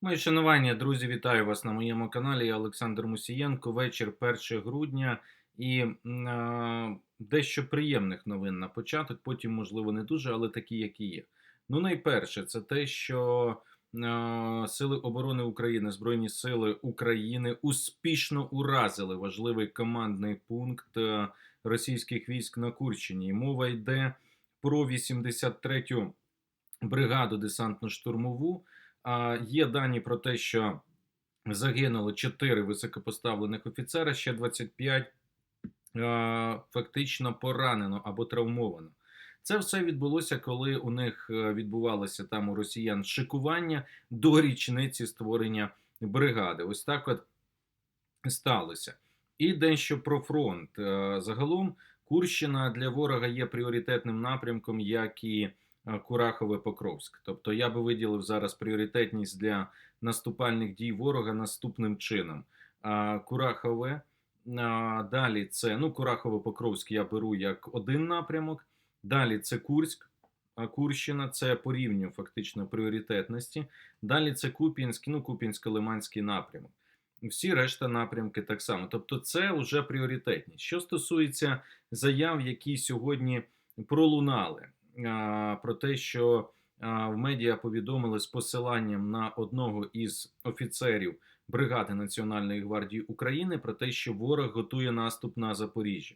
Мої шанування, друзі, вітаю вас на моєму каналі. Я Олександр Мусієнко. Вечір 1 грудня і а, дещо приємних новин на початок. Потім, можливо, не дуже, але такі, які є. Ну, найперше, це те, що а, Сили оборони України, Збройні Сили України успішно уразили важливий командний пункт е, російських військ на Курщині. Мова йде про 83-ю бригаду десантно-штурмову. Є дані про те, що загинуло 4 високопоставлених офіцера, ще 25 а, фактично поранено або травмовано. Це все відбулося, коли у них е, відбувалося там у росіян шикування до річниці створення бригади. Ось так от сталося. І дещо про фронт. Е, Загалом Курщина для ворога є пріоритетним напрямком, як і е, Курахове-Покровськ. Тобто я би виділив зараз пріоритетність для наступальних дій ворога наступним чином. Курахове, далі це ну, Курахове-Покровськ я беру як один напрямок. Далі це Курськ, Курщина, це по рівню фактично пріоритетності. Далі це Куп'янський, ну Куп'янсько-Лиманський напрямок. Всі решта напрямки так само. Тобто, це вже пріоритетність. Що стосується заяв, які сьогодні пролунали, про те, що в медіа повідомили з посиланням на одного із офіцерів бригади Національної гвардії України про те, що ворог готує наступ на Запоріжжя.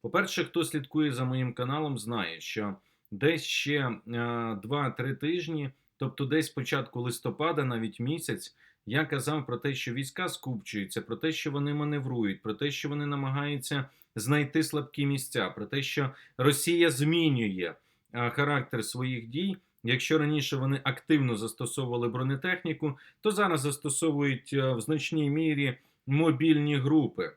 По-перше, хто слідкує за моїм каналом, знає, що десь ще е, 2-3 тижні, тобто десь початку листопада, навіть місяць, я казав про те, що війська скупчуються, про те, що вони маневрують, про те, що вони намагаються знайти слабкі місця, про те, що Росія змінює характер своїх дій. Якщо раніше вони активно застосовували бронетехніку, то зараз застосовують е, в значній мірі мобільні групи,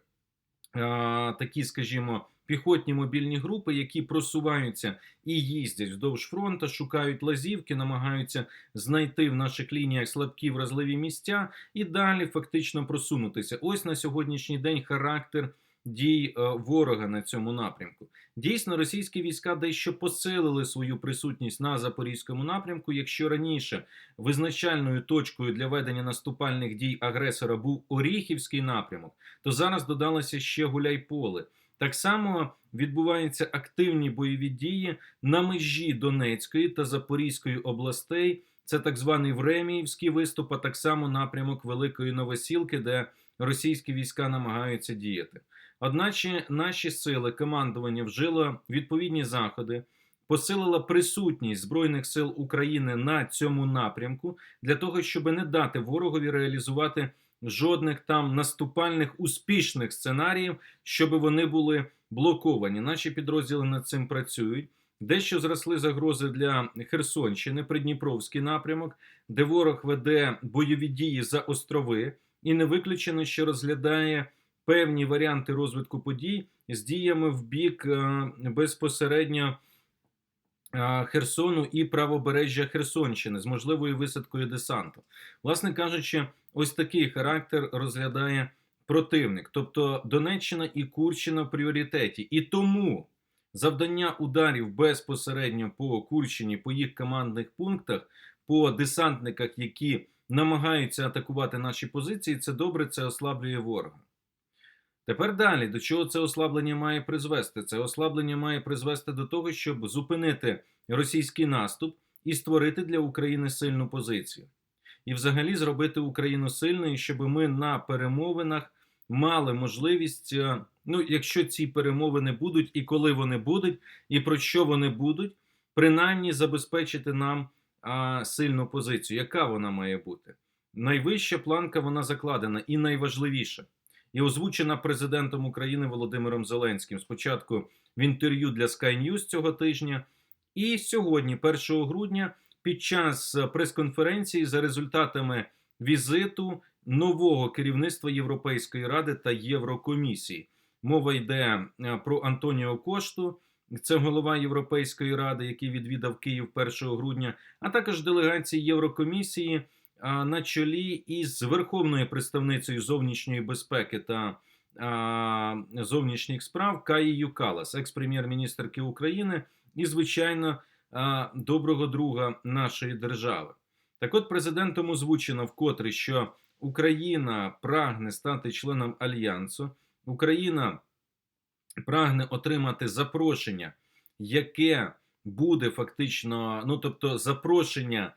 Е, такі, скажімо, піхотні мобільні групи, які просуваються і їздять вздовж фронту, шукають лазівки, намагаються знайти в наших лініях слабкі вразливі місця і далі фактично просунутися. Ось на сьогоднішній день характер дій е, ворога на цьому напрямку. Дійсно, російські війська дещо посилили свою присутність на запорізькому напрямку. Якщо раніше визначальною точкою для ведення наступальних дій агресора був Оріхівський напрямок, то зараз додалося ще Гуляйполе. Так само відбуваються активні бойові дії на межі Донецької та Запорізької областей. Це так званий Времіївський виступ, а так само напрямок Великої Новосілки, де російські війська намагаються діяти. Одначе наші сили командування вжило відповідні заходи, посилила присутність Збройних сил України на цьому напрямку для того, щоб не дати ворогові реалізувати жодних там наступальних успішних сценаріїв, щоб вони були блоковані. Наші підрозділи над цим працюють. Дещо зросли загрози для Херсонщини, Придніпровський напрямок, де ворог веде бойові дії за острови, і не виключено, що розглядає певні варіанти розвитку подій з діями в бік е, безпосередньо е, Херсону і правобережжя Херсонщини з можливою висадкою десанту. Власне кажучи, ось такий характер розглядає противник, тобто Донеччина і Курщина в пріоритеті. І тому завдання ударів безпосередньо по Курщині, по їх командних пунктах, по десантниках, які намагаються атакувати наші позиції, це добре, це ослаблює ворога. Тепер далі, до чого це ослаблення має призвести? Це ослаблення має призвести до того, щоб зупинити російський наступ і створити для України сильну позицію. І взагалі зробити Україну сильною, щоб ми на перемовинах мали можливість, е, ну, якщо ці перемовини будуть, і коли вони будуть, і про що вони будуть, принаймні забезпечити нам а, сильну позицію. Яка вона має бути? Найвища планка вона закладена і найважливіша і озвучена президентом України Володимиром Зеленським. Спочатку в інтерв'ю для Sky News цього тижня, і сьогодні, 1 грудня, під час прес-конференції за результатами візиту нового керівництва Європейської ради та Єврокомісії. Мова йде е, про Антоніо Кошту. Це голова Європейської ради, який відвідав Київ 1 грудня, а також делегації Єврокомісії на чолі із верховною представницею зовнішньої безпеки та зовнішніх справ Каїю Калас, екс-прем'єр-міністрки України, і, звичайно, доброго друга нашої держави. Так от президентом озвучено вкотре, що Україна прагне стати членом альянсу, Україна прагне отримати запрошення, яке буде фактично, ну тобто запрошення,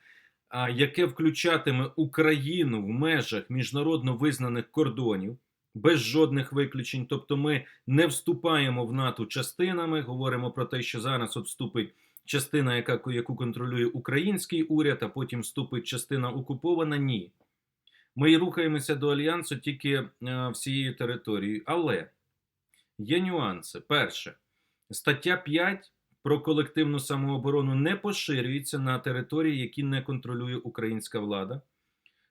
яке включатиме Україну в межах міжнародно визнаних кордонів. Без жодних виключень, тобто ми не вступаємо в НАТО частинами. Говоримо про те, що зараз от вступить частина, яка яку контролює український уряд, а потім вступить частина окупована. Ні, ми рухаємося до альянсу тільки е, всією територією. Але є нюанси. Перше, стаття 5 про колективну самооборону не поширюється на території, які не контролює українська влада,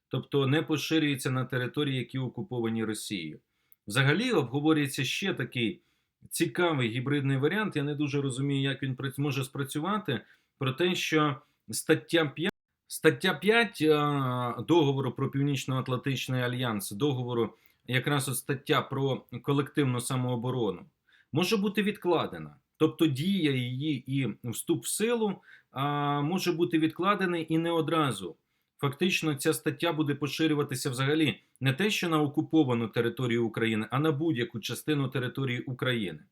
тобто не поширюється на території, які окуповані Росією. Взагалі обговорюється ще такий цікавий гібридний варіант. Я не дуже розумію, як він може спрацювати. Про те, що стаття 5, стаття 5 е, договору про Північно-Атлантичний альянс, договору, якраз от стаття про колективну самооборону, може бути відкладена. Тобто дія її і вступ в силу а, може бути відкладений і не одразу. Фактично, ця стаття буде поширюватися взагалі не те, що на окуповану територію України, а на будь-яку частину території України.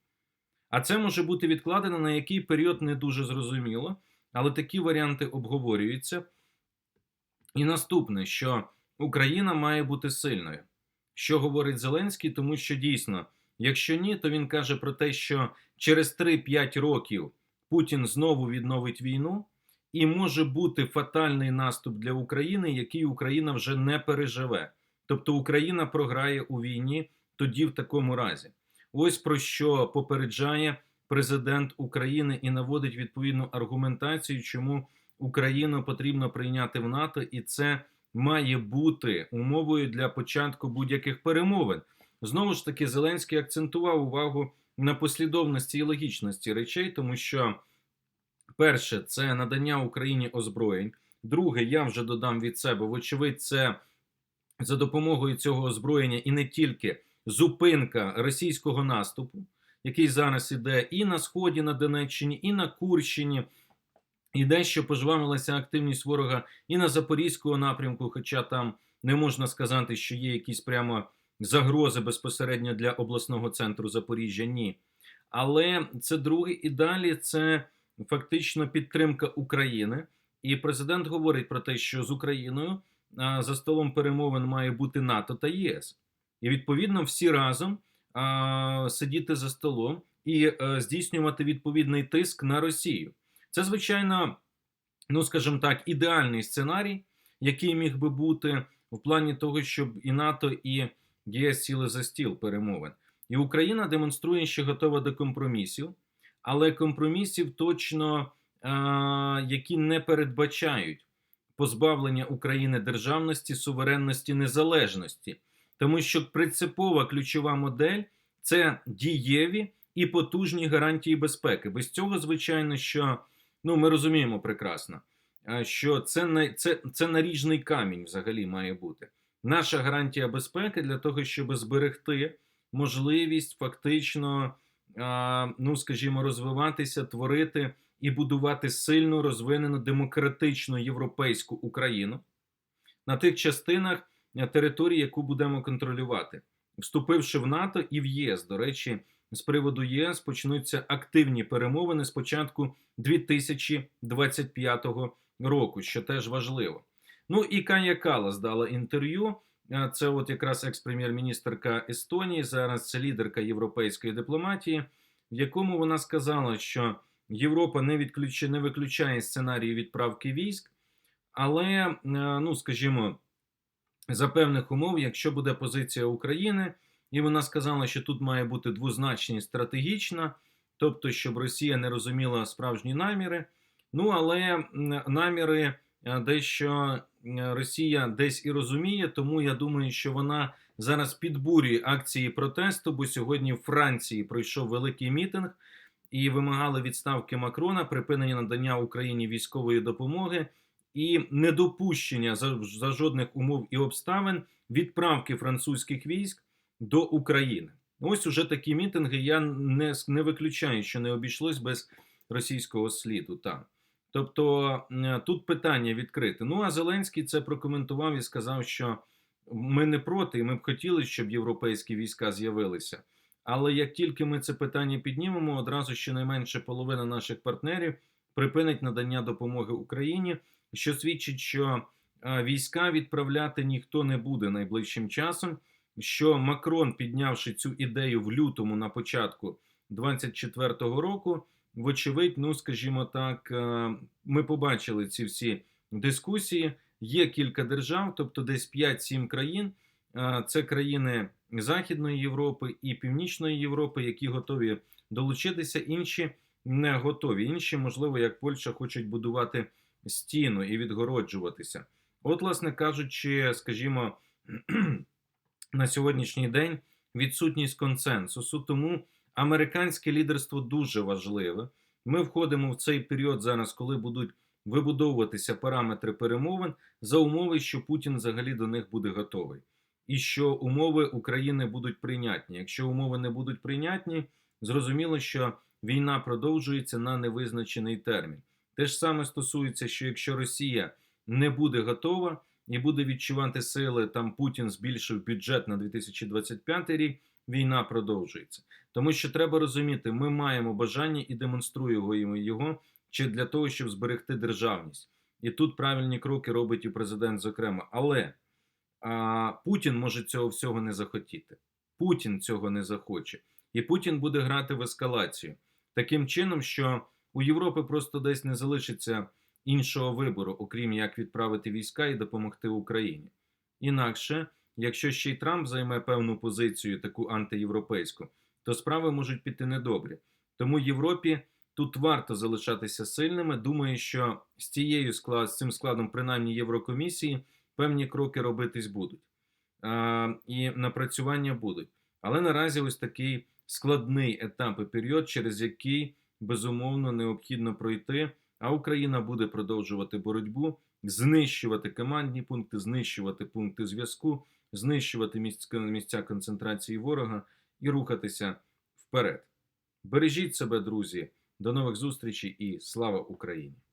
А це може бути відкладено на який період не дуже зрозуміло, але такі варіанти обговорюються. І наступне, що Україна має бути сильною. Що говорить Зеленський, тому що дійсно, якщо ні, то він каже про те, що через 3-5 років Путін знову відновить війну, і може бути фатальний наступ для України, який Україна вже не переживе. Тобто Україна програє у війні тоді в такому разі. Ось про що попереджає президент України і наводить відповідну аргументацію, чому Україну потрібно прийняти в НАТО, і це має бути умовою для початку будь-яких перемовин. Знову ж таки, Зеленський акцентував увагу на послідовності і логічності речей, тому що перше це надання Україні озброєнь. Друге, я вже додам від себе, вочевидь, це за допомогою цього озброєння і не тільки зупинка російського наступу, який зараз іде і на сході на Донеччині, і на Курщині. І дещо пожвавилася активність ворога і на Запорізькому напрямку, хоча там не можна сказати, що є якісь прямо загрози безпосередньо для обласного центру Запоріжжя. Ні. Але це друге, і далі це фактично підтримка України. І президент говорить про те, що з Україною за столом перемовин має бути НАТО та ЄС. І відповідно всі разом сидіти за столом і а, здійснювати відповідний тиск на Росію. Це, звичайно, ну скажімо так, ідеальний сценарій, який міг би бути в плані того, щоб і НАТО, і ЄС сіли за стіл перемовин. І Україна демонструє, що готова до компромісів, але компромісів точно а, які не передбачають позбавлення України державності, суверенності, незалежності, тому що принципова ключова модель це дієві і потужні гарантії безпеки. Без цього, звичайно, що ну ми розуміємо прекрасно, а, що це не це, це наріжний камінь взагалі має бути. Наша гарантія безпеки для того, щоб зберегти можливість фактично, ну скажімо, розвиватися, творити і будувати сильну, розвинену демократичну європейську Україну на тих частинах е, території, яку будемо контролювати, вступивши в НАТО і в ЄС. До речі, з приводу єС почнуться активні перемовини з початку 2025 року, що теж важливо. Ну і Кая Калас дала інтерв'ю. Е, Це от якраз екс-прем'єр-міністерка Естонії, зараз це лідерка європейської дипломатії, в якому вона сказала, що Європа не відключає, не виключає сценарії відправки військ, але, е, ну скажімо, за певних умов, якщо буде позиція України, і вона сказала, що тут має бути двозначність стратегічна, тобто, щоб Росія не розуміла справжні наміри. Ну але наміри дещо е, Росія десь і розуміє, тому я думаю, що вона зараз підбурює акції протесту, бо сьогодні в Франції пройшов великий мітинг і вимагали відставки Макрона, припинення надання Україні військової допомоги і недопущення за, за жодних умов і обставин відправки французьких військ до України. Ось уже такі мітинги. Я не, не виключаю, що не обійшлось без російського сліду там. Тобто тут питання відкрите. Ну а Зеленський це прокоментував і сказав, що ми не проти, і ми б хотіли, щоб європейські війська з'явилися. Але як тільки ми це питання піднімемо, одразу щонайменше половина наших партнерів припинить надання допомоги Україні, що свідчить, що е, війська відправляти ніхто не буде найближчим часом. Що Макрон, піднявши цю ідею в лютому на початку 24-го року, вочевидь, ну скажімо так, е, ми побачили ці всі дискусії. Є кілька держав, тобто десь 5-7 країн. Е, Це країни Західної Європи і Північної Європи, які готові долучитися. Інші не готові. Інші, можливо, як Польща, хочуть будувати стіну і відгороджуватися. От, власне кажучи, скажімо, на сьогоднішній день відсутність консенсусу. Тому американське лідерство дуже важливе. Ми входимо в цей період зараз, коли будуть вибудовуватися параметри перемовин за умови, що Путін взагалі до них буде готовий, і що умови України будуть прийнятні. Якщо умови не будуть прийнятні, зрозуміло, що війна продовжується на невизначений термін. Те ж саме стосується, що якщо Росія не буде готова і буде відчувати сили, там Путін збільшив бюджет на 2025 рік. Війна продовжується, тому що треба розуміти, ми маємо бажання і демонструємо його чи для того, щоб зберегти державність. І тут правильні кроки робить і президент, зокрема. Але а, Путін може цього всього не захотіти. Путін цього не захоче, і Путін буде грати в ескалацію таким чином, що у Європи просто десь не залишиться іншого вибору, окрім як відправити війська і допомогти Україні. Інакше, якщо ще й Трамп займе певну позицію, таку антиєвропейську, то справи можуть піти недобрі. Тому Європі тут варто залишатися сильними. Думаю, що з цією склад, з цим складом, принаймні Єврокомісії, певні кроки робитись будуть а, і напрацювання будуть. Але наразі ось такий складний етап і період, через який безумовно необхідно пройти. А Україна буде продовжувати боротьбу, знищувати командні пункти, знищувати пункти зв'язку, знищувати місця, місця концентрації ворога і рухатися вперед. Бережіть себе, друзі. До нових зустрічей і слава Україні!